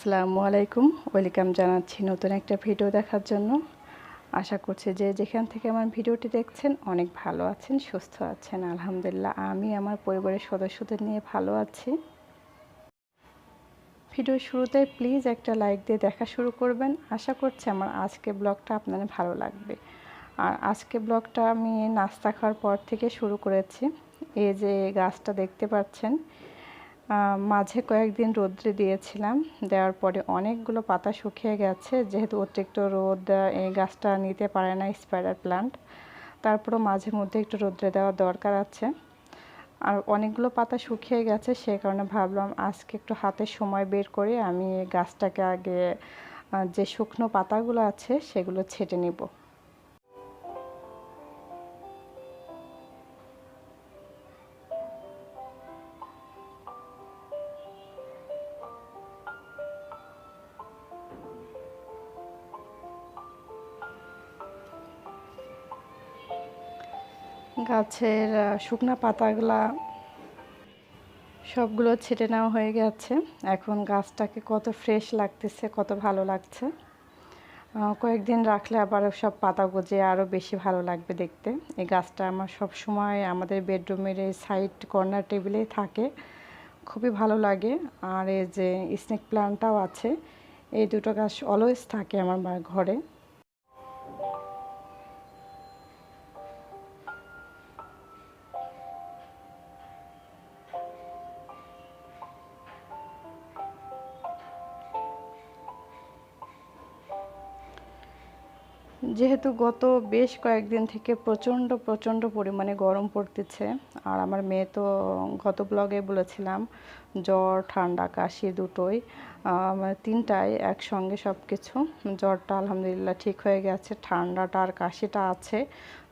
আসসালামু আলাইকুম। ওয়েলকাম জানাচ্ছি নতুন একটা ভিডিও দেখার জন্য। আশা করছি যে যেখান থেকে আমার ভিডিওটি দেখছেন অনেক ভালো আছেন, সুস্থ আছেন। আলহামদুলিল্লাহ, আমি আমার পরিবারের সদস্যদের নিয়ে ভালো আছি। ভিডিও শুরুতে প্লিজ একটা লাইক দিয়ে দেখা শুরু করবেন। আশা করছি আমার আজকে ব্লগটা আপনাদের ভালো লাগবে। আর আজকে ব্লগটা আমি নাস্তা খাওয়ার পর থেকে শুরু করেছি। এই যে গাছটা দেখতে পাচ্ছেন মাঝে কয়েকদিন রোদ্রে দিয়েছিলাম, দেওয়ার পরে অনেকগুলো পাতা শুকিয়ে গেছে, যেহেতু অতিরিক্ত রোদ এই গাছটা নিতে পারে না স্পাইডার প্লান্ট তারপরও মাঝে মধ্যে একটু রোদ্রে দেওয়ার দরকার আছে। আর অনেকগুলো পাতা শুকিয়ে গেছে সেই কারণে ভাবলাম আজকে একটু হাতে সময় বের করে আমি গাছটাকে আগে যে শুকনো পাতাগুলো আছে সেগুলো ছেটে নেব। গাছের শুকনা পাতাগুলা সবগুলো ছেটে নেওয়া হয়ে গেছে। এখন গাছটাকে কত ফ্রেশ লাগতেছে, কত ভালো লাগছে। কয়েকদিন রাখলে আবার সব পাতা গজে আরও বেশি ভালো লাগবে দেখতে। এই গাছটা আমার সব সময় আমাদের বেডরুমের এই সাইড কর্নার টেবিলেই থাকে। খুবই ভালো লাগে। আর এই যে স্নেক প্লান্টটাও আছে, এই দুটো গাছ অলওয়েজ থাকে আমার ঘরে। যেহেতু গত বেশ কয়েকদিন থেকে প্রচণ্ড প্রচণ্ড পরিমাণে গরম পড়তেছে, আর আমার মেয়ে তো গত ব্লগে বলেছিলাম, জ্বর, ঠান্ডা, কাশি দুটোই তিনটাই একসঙ্গে সব কিছু জ্বরটা আলহামদুলিল্লাহ ঠিক হয়ে গেছে, ঠান্ডাটা আর কাশিটা আছে,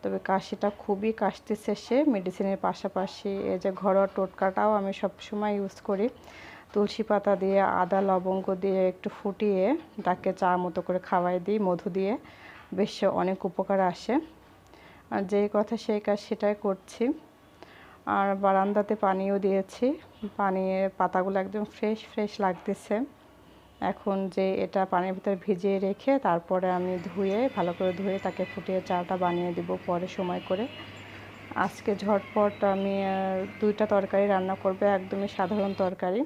তবে কাশিটা খুবই কাশতেছে সে। মেডিসিনের পাশাপাশি এই যে ঘরোয়া টোটকাটাও আমি সবসময় ইউজ করি। তুলসী পাতা দিয়ে, আদা, লবঙ্গ দিয়ে একটু ফুটিয়ে, তাকে চা মতো করে খাওয়াই দিই, মধু দিয়ে। বেশ অনেক উপকার আসে। আর যেই কথা সেই কাজ সেটাই করছি। আর বারান্দাতে পানিও দিয়েছি। পানি পাতাগুলো একদম ফ্রেশ ফ্রেশ লাগতেছে। এখন যে এটা পানির ভিতরে ভিজিয়ে রেখে তারপরে আমি ধুয়ে, ভালো করে ধুয়ে তাকে ফুটিয়ে চাটা বানিয়ে দিব পরে সময় করে। আজকে ঝটপট আমি দুইটা তরকারি রান্না করবে, একদমই সাধারণ তরকারি।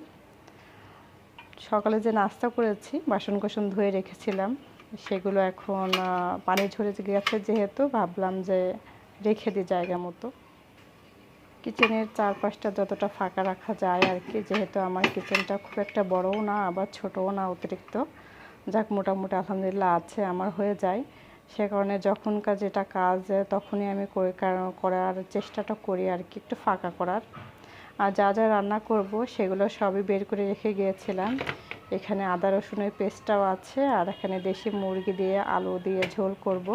সকালে যে নাস্তা করেছি বাসন কোসন ধুয়ে রেখেছিলাম। সেগুলো এখন পানি ঝরে গেছে যেহেতু, ভাবলাম যে রেখে দিই জায়গা মতো। কিচেনের চারপাশটা যতটা ফাঁকা রাখা যায় আর কি, যেহেতু আমার কিচেনটা খুব একটা বড়ও না, আবার ছোটও না অতিরিক্ত। যাক, মোটামুটি আলহামদুলিল্লাহ আছে, আমার হয়ে যায়। সে কারণে যখনকার যেটা কাজ, তখনই আমি করার চেষ্টাটা করি আর কি, একটু ফাঁকা করার। আর যা যা রান্না করব, সেগুলো সবই বের করে রেখে গিয়েছিলাম। এখানে আদা রসুনের পেস্টটাও আছে, আর এখানে দেশি মুরগি দিয়ে আলু দিয়ে ঝোল করব,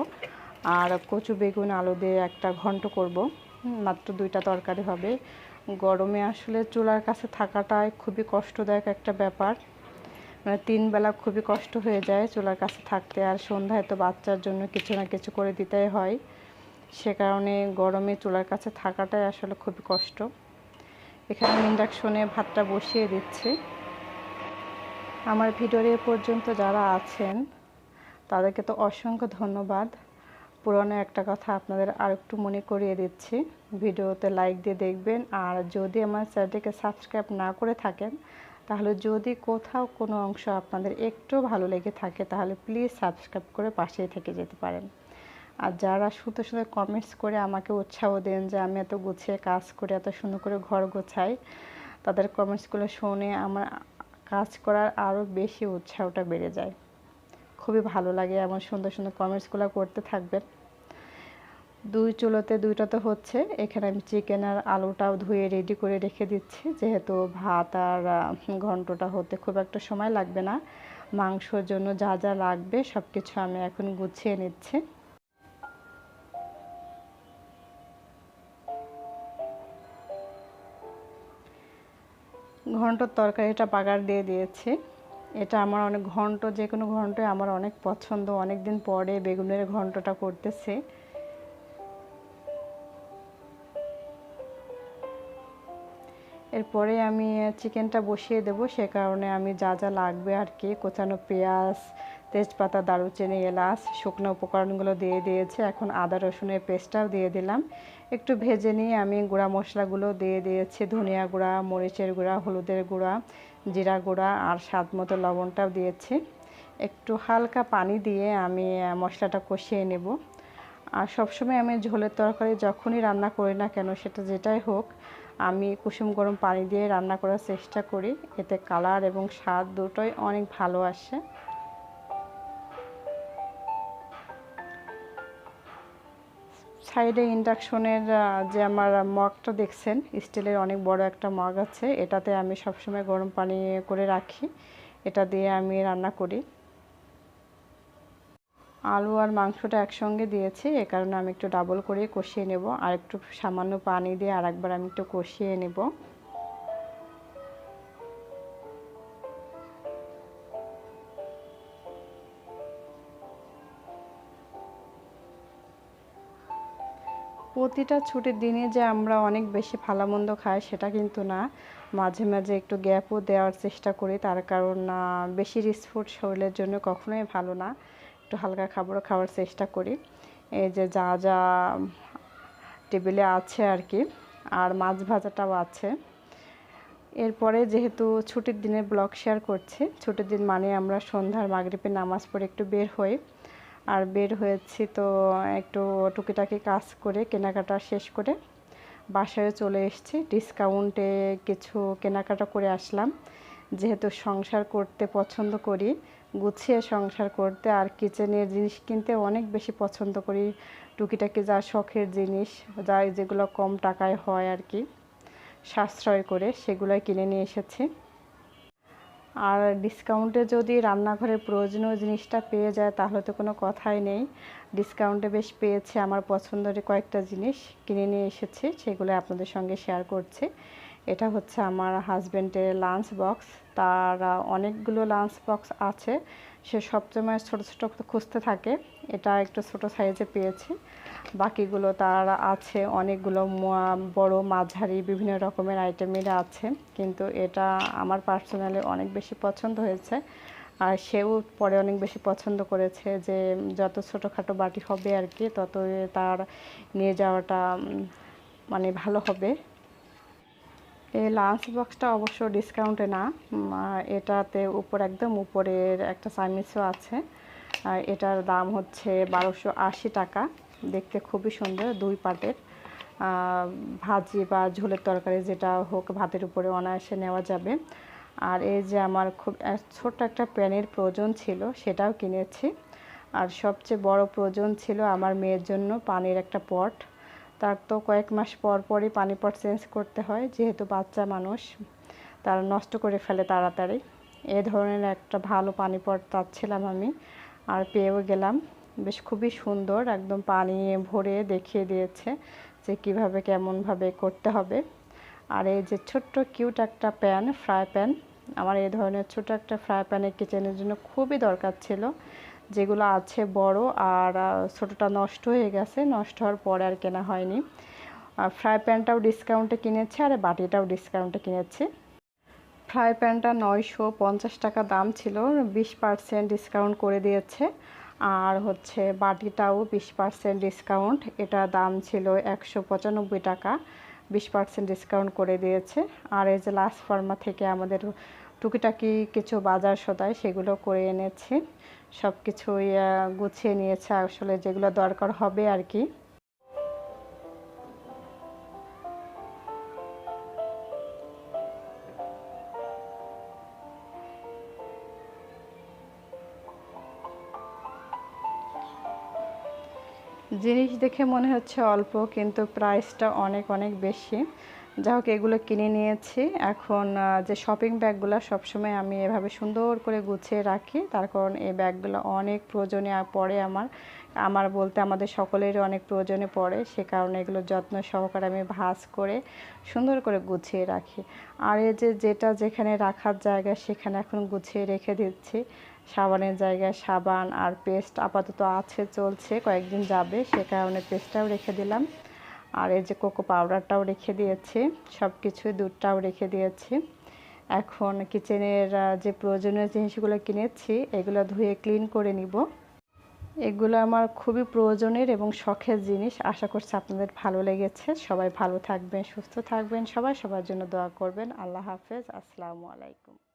আর কচু বেগুন আলু দিয়ে একটা ঘন্ট করব, মাত্র দুইটা তরকারি হবে। গরমে আসলে চুলার কাছে থাকাটাই খুবই কষ্টদায়ক একটা ব্যাপার। মানে তিন বেলা খুবই কষ্ট হয়ে যায় চুলার কাছে থাকতে, আর সন্ধ্যায় তো বাচ্চার জন্য কিছু না কিছু করে দিতেই হয়। সে কারণে গরমে চুলার কাছে থাকাটাই আসলে খুবই কষ্ট। এখানে ইন্ডাকশনে ভাতটা বসিয়ে দিচ্ছি। আমার ভিডিওর পর্যন্ত যারা আছেন, তাদেরকে তো অসংখ্য ধন্যবাদ। পুরনো একটা কথা আপনাদের আর একটু মনে করিয়ে দিচ্ছি। ভিডিওতে লাইক দিয়ে দেখবেন, আর যদি আমার চ্যানেলটিকে সাবস্ক্রাইব না করে থাকেন, তাহলে যদি কোথাও কোনো অংশ আপনাদের একটু ভালো লেগে থাকে, তাহলে প্লিজ সাবস্ক্রাইব করে পাশেই থেকে যেতে পারেন। আর যারা সুন্দর সুন্দর কমেন্টস করে আমাকে উৎসাহ দেন যে আমি এত গুছিয়ে কাজ করে, এত সুন্দর করে ঘর গোছাই, তাদের কমেন্টসগুলো শুনে আমার কাজ করার আরও বেশি উৎসাহটা বেড়ে যায়। খুবই ভালো লাগে এমন সুন্দর সুন্দর কমেন্টসগুলো করতে থাকবেন। দুই চুলোতে দুইটা তো হচ্ছে, এখানে আমি চিকেন আর আলুটাও ধুয়ে রেডি করে রেখে দিচ্ছি। যেহেতু ভাত আর ঘন্টটা হতে খুব একটা সময় লাগবে না। মাংসর জন্য যা যা লাগবে সব কিছু আমি এখন গুছিয়ে নিচ্ছি। ঘন্টর তরকারিটা বাগার দিয়ে দিয়েছি। এটা আমার অনেক ঘন্ট, যে কোনো ঘন্টই আমার অনেক পছন্দ। অনেক দিন পরে বেগুনের ঘন্টটা করতেছে। এরপরে আমি চিকেনটা বসিয়ে দেবো, সে কারণে আমি যা যা লাগবে আর কি। কোচানো পেঁয়াজ, তেজপাতা, দারুচিনি, এলাচ, শুকনো উপকরণগুলো দিয়ে দিয়েছি। এখন আদা রসুনের পেস্টটাও দিয়ে দিলাম। একটু ভেজে নিয়ে আমি গুঁড়া মশলাগুলো দিয়ে দিয়েছি, ধনিয়া গুঁড়া, মরিচের গুঁড়া, হলুদের গুঁড়া, জিরা গুঁড়া আর স্বাদ মতো লবণটাও দিয়েছি। একটু হালকা পানি দিয়ে আমি মশলাটা কষিয়ে নেব। আর সবসময় আমি ঝোলের তরকারি যখনই রান্না করি না কেন, সেটা যেটাই হোক, আমি কুসুম গরম পানি দিয়ে রান্না করার চেষ্টা করি। এতে কালার এবং স্বাদ দুটোই অনেক ভালো আসে। সাইডে ইন্ডাকশনের যে আমার মগটা দেখছেন, স্টিলের অনেক বড় একটা মগ আছে, এটাতে আমি সবসময় গরম পানি করে রাখি। এটা দিয়ে আমি রান্না করি। আলু আর মাংসটা একসঙ্গে দিয়েছি, এ কারণে আমি একটু ডাবল করে কষিয়ে নেব, আর একটু সামান্য পানি দিয়ে আর একবার আমি একটু কষিয়ে নেব। প্রতিটা ছুটির দিনে যে আমরা অনেক বেশি ভালো মন্দ খাই সেটা কিন্তু না। মাঝে মাঝে একটু গ্যাপও দেওয়ার চেষ্টা করি, তার কারণ বেশি রিচ ফুড শরীরের জন্য কখনোই ভালো না। একটু হালকা খাবারও খাওয়ার চেষ্টা করি। এই যে যা যা টেবিলে আছে আর কি আর মাছ ভাজাটাও আছে। এরপরে যেহেতু ছুটির দিনের ব্লগ শেয়ার করছে, ছুটির দিন মানে আমরা সন্ধ্যার মাগরিপে নামাজ পড়ে একটু বের হই। আর বের হয়েছি তো একটু টুকিটাকি কাজ করে কেনাকাটা শেষ করে বাসায় চলে এসেছি। ডিসকাউন্টে কিছু কেনাকাটা করে আসলাম। যেহেতু সংসার করতে পছন্দ করি, গুছিয়ে সংসার করতে আর কিচেনের জিনিস কিনতে অনেক বেশি পছন্দ করি। টুকিটাকি যা শখের জিনিস, যা যেগুলো কম টাকায় হয় আর কি, সাশ্রয় করে সেগুলোই কিনে নিয়ে এসেছি। আর ডিসকাউন্টে যদি রান্নাঘরের প্রয়োজনীয় জিনিসটা পেয়ে যায়, তাহলে তো কোনো কথাই নেই। ডিসকাউন্টে বেশ পেয়েছে আমার পছন্দের কয়েকটা জিনিস কিনে নিয়ে এসেছি, সেগুলো আপনাদের সঙ্গে শেয়ার করছি। এটা হচ্ছে আমার হাজব্যান্ডের লাঞ্চ বক্স তার অনেকগুলো লাঞ্চ বক্স আছে। সে সবসময় ছোটো ছোটো খুঁজতে থাকে। এটা একটু ছোট সাইজে পেয়েছি। বাকিগুলো তার আছে। অনেকগুলো বড়, মাঝারি, বিভিন্ন রকমের আইটেমের আছে। কিন্তু এটা আমার পার্সোনালি অনেক বেশি পছন্দ হয়েছে। আর সেও পরে অনেক বেশি পছন্দ করেছে যে, যত ছোটোখাটো বাটি হবে আর কি তত তার নিয়ে যাওয়াটা মানে ভালো হবে। এই লাঞ্চ বক্সটা অবশ্য ডিসকাউন্টে না। এটাতে উপর একদম উপরের একটা চাইমিসও আছে। আর এটার দাম হচ্ছে বারোশো আশি টাকা। দেখতে খুবই সুন্দর দুই পাটের। ভাজি বা ঝোলের তরকারি যেটা হোক ভাতের উপরে অনায়াসে নেওয়া যাবে। আর এই যে আমার খুব ছোট্ট একটা প্যানের প্রয়োজন ছিল সেটাও কিনেছি। আর সবচেয়ে বড় প্রয়োজন ছিল আমার মেয়ের জন্য পানির একটা পট। তার তো কয়েক মাস পর পরই পানি পট চেঞ্জ করতে হয়, যেহেতু বাচ্চা মানুষ, তারা নষ্ট করে ফেলে তাড়াতাড়ি। এ ধরনের একটা ভালো পানি পট চাচ্ছিলাম আমি, আর পেয়েও গেলাম। বেশ খুবই সুন্দর, একদম পানি ভরে দেখিয়ে দিয়েছে যে কীভাবে কেমনভাবে করতে হবে। আর এই যে ছোট্ট কিউট একটা প্যান ফ্রাই প্যান আমার এই ধরনের ছোট একটা ফ্রাই প্যানের কিচেনের জন্য খুবই দরকার ছিল। যেগুলো আছে বড় আর ছোটোটা নষ্ট হয়ে গেছে, নষ্ট হওয়ার পরে আর কেনা হয়নি। আর ফ্রাই প্যানটাও ডিসকাউন্টে কিনেছি আর বাটিটাও ডিসকাউন্টে কিনেছি। ফ্রাই প্যানটা নয়শো পঞ্চাশ টাকা দাম ছিল, বিশ পার্সেন্ট ডিসকাউন্ট করে দিয়েছে। আর হচ্ছে বাটিটাও বিশ পার্সেন্ট ডিসকাউন্ট এটা দাম ছিল একশো পঁচানব্বই টাকা, বিশ পার্সেন্ট ডিসকাউন্ট করে দিয়েছে। আর এই যে লাস্ট ফার্মা থেকে আমাদের টুকিটাকি কিছু বাজার সদায় সেগুলো করে এনেছি। সব কিছুই গুছিয়ে নিয়েছে, আসলে যেগুলো দরকার হবে আর কি। জিনিস দেখে মনে হচ্ছে অল্প, কিন্তু প্রাইসটা অনেক অনেক বেশি। যা হোক, এগুলো কিনে নিয়েছি। এখন যে শপিং ব্যাগগুলো সবসময় আমি এভাবে সুন্দর করে গুছিয়ে রাখি। তার কারণ এই ব্যাগগুলো অনেক প্রয়োজনে পড়ে আমার। আমার বলতে আমাদের সকলেরই অনেক প্রয়োজনে পড়ে। সে কারণে এগুলো যত্ন সহকারে আমি ভাজ করে সুন্দর করে গুছিয়ে রাখি। আর এই যে যেটা যেখানে রাখার জায়গা, সেখানে এখন গুছিয়ে রেখে দিচ্ছি। সাবানের জায়গায় সাবান আর পেস্ট আপাতত আছে, চলছে, কয়েকদিন যাবে। সে কারণে পেস্টটাও রেখে দিলাম। আর এই যে কোকো পাউডারটাও রেখে দিয়েছি সব কিছুই দুধটাও রেখে দিয়েছি। এখন কিচেনের যে প্রয়োজনীয় জিনিসগুলো কিনেছি, এগুলো ধুয়ে ক্লিন করে নিব। এগুলো আমার খুবই প্রয়োজনের এবং শখের জিনিস। আশা করছি আপনাদের ভালো লেগেছে। সবাই ভালো থাকবেন, সুস্থ থাকবেন। সবাই সবার জন্য দোয়া করবেন। আল্লাহ হাফেজ। আসসালামু আলাইকুম।